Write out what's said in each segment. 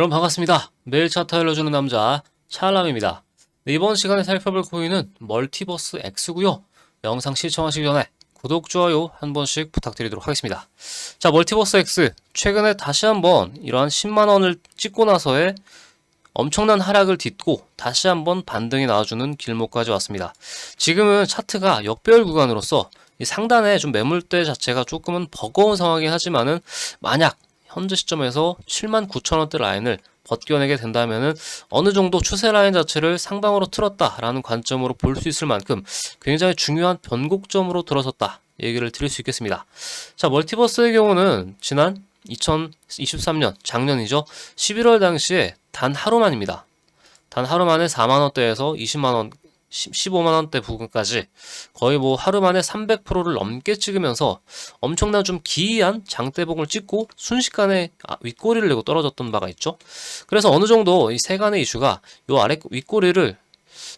여러분 반갑습니다. 매일 차트 알려주는 남자 찰람입니다. 네, 이번 시간에 살펴볼 코인은 멀티버스 X고요. 영상 시청하시기 전에 구독, 좋아요 한 번씩 부탁드리도록 하겠습니다. 자, 멀티버스 X 최근에 다시 한번 이러한 10만 원을 찍고 나서의 엄청난 하락을 딛고 다시 한번 반등이 나와주는 길목까지 왔습니다. 지금은 차트가 역배열 구간으로서 이 상단에 좀 매물대 자체가 조금은 버거운 상황이긴 하지만은 만약 현재 시점에서 7만 9천 원대 라인을 벗겨내게 된다면은 어느 정도 추세 라인 자체를 상방으로 틀었다라는 관점으로 볼 수 있을 만큼 굉장히 중요한 변곡점으로 들어섰다 얘기를 드릴 수 있겠습니다. 자, 멀티버스의 경우는 지난 2023년 작년이죠. 11월 당시에 단 하루만입니다. 단 하루 만에 4만 원대에서 20만 원 15만 원대 부근까지 거의 뭐 하루 만에 300%를 넘게 찍으면서 엄청난 좀 기이한 장대봉을 찍고 순식간에 아, 윗꼬리를 내고 떨어졌던 바가 있죠. 그래서 어느 정도 이 세간의 이슈가 요 아래 윗꼬리를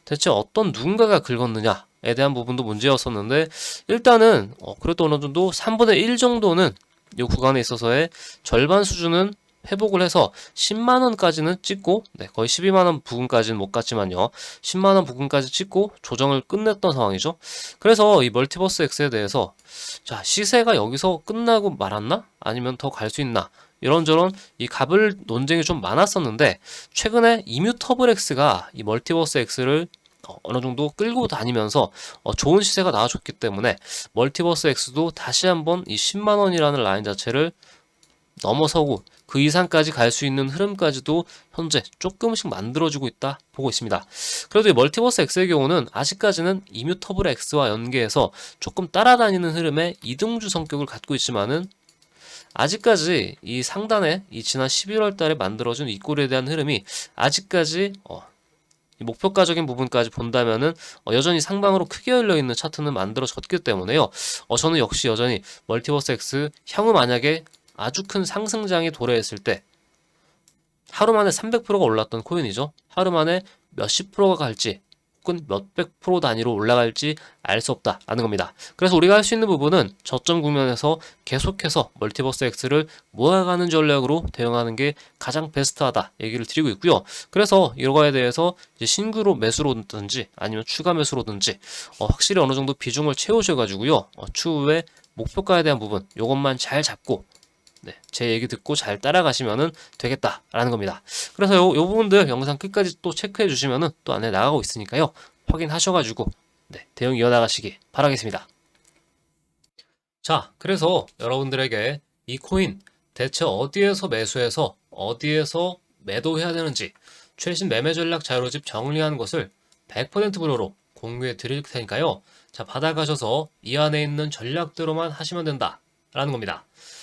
대체 어떤 누군가가 긁었느냐 에 대한 부분도 문제였었는데 일단은 어, 그래도 어느 정도 3분의 1 정도는 이 구간에 있어서의 절반 수준은 회복을 해서 10만 원까지는 찍고 네, 거의 12만 원 부근까지는 못 갔지만요. 10만 원 부근까지 찍고 조정을 끝냈던 상황이죠. 그래서 이 멀티버스 X에 대해서 자, 시세가 여기서 끝나고 말았나? 아니면 더 갈 수 있나? 이런저런 이 갑을 논쟁이 좀 많았었는데 최근에 이뮤터블 X가 이 멀티버스 X를 어, 어느 정도 끌고 다니면서 어, 좋은 시세가 나와줬기 때문에 멀티버스 X도 다시 한번 이 10만 원이라는 라인 자체를 넘어서고 그 이상까지 갈 수 있는 흐름까지도 현재 조금씩 만들어지고 있다 보고 있습니다. 그래도 이 멀티버스 X의 경우는 아직까지는 이뮤터블 X와 연계해서 조금 따라다니는 흐름의 이등주 성격을 갖고 있지만은 아직까지 이 상단에 이 지난 11월 달에 만들어진 이 꼴에 대한 흐름이 아직까지 어, 이 목표가적인 부분까지 본다면은 어, 여전히 상방으로 크게 열려 있는 차트는 만들어졌기 때문에요. 어, 저는 역시 여전히 멀티버스 X 향후 만약에 아주 큰 상승장이 도래했을 때 하루 만에 300%가 올랐던 코인이죠. 하루 만에 몇십 프로가 갈지 혹은 몇백 프로 단위로 올라갈지 알 수 없다라는 겁니다. 그래서 우리가 할 수 있는 부분은 저점 국면에서 계속해서 멀티버스 X를 모아가는 전략으로 대응하는 게 가장 베스트하다 얘기를 드리고 있고요. 그래서 이거에 대해서 신규로 매수로든지 아니면 추가 매수로든지 어, 확실히 어느 정도 비중을 채우셔가지고요. 어, 추후에 목표가에 대한 부분 이것만 잘 잡고 네, 제 얘기 듣고 잘 따라가시면 되겠다라는 겁니다. 그래서 요, 요 부분들 영상 끝까지 또 체크해 주시면은 또 안에 나가고 있으니까요. 확인하셔가지고 네, 대응 이어나가시기 바라겠습니다. 자, 그래서 여러분들에게 이 코인 대체 어디에서 매수해서 어디에서 매도해야 되는지 최신 매매 전략 자료집 정리한 것을 100% 무료로 공유해 드릴 테니까요. 자, 받아가셔서 이 안에 있는 전략대로만 하시면 된다라는 겁니다.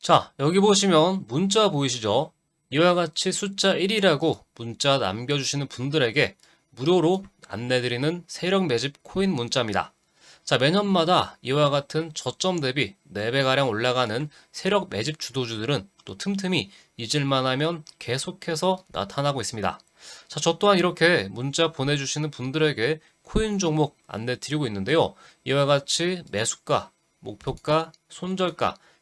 자, 여기 보시면 문자 보이시죠? 이와 같이 숫자 1이라고 문자 남겨주시는 분들에게 무료로 안내드리는 세력 매집 코인 문자입니다. 자, 매년마다 이와 같은 저점 대비 4배가량 올라가는 세력 매집 주도주들은 또 틈틈이 잊을만 하면 계속해서 나타나고 있습니다. 자, 저 또한 이렇게 문자 보내주시는 분들에게 코인 종목 안내 드리고 있는데요. 이와 같이 매수가, 목표가, 손절가,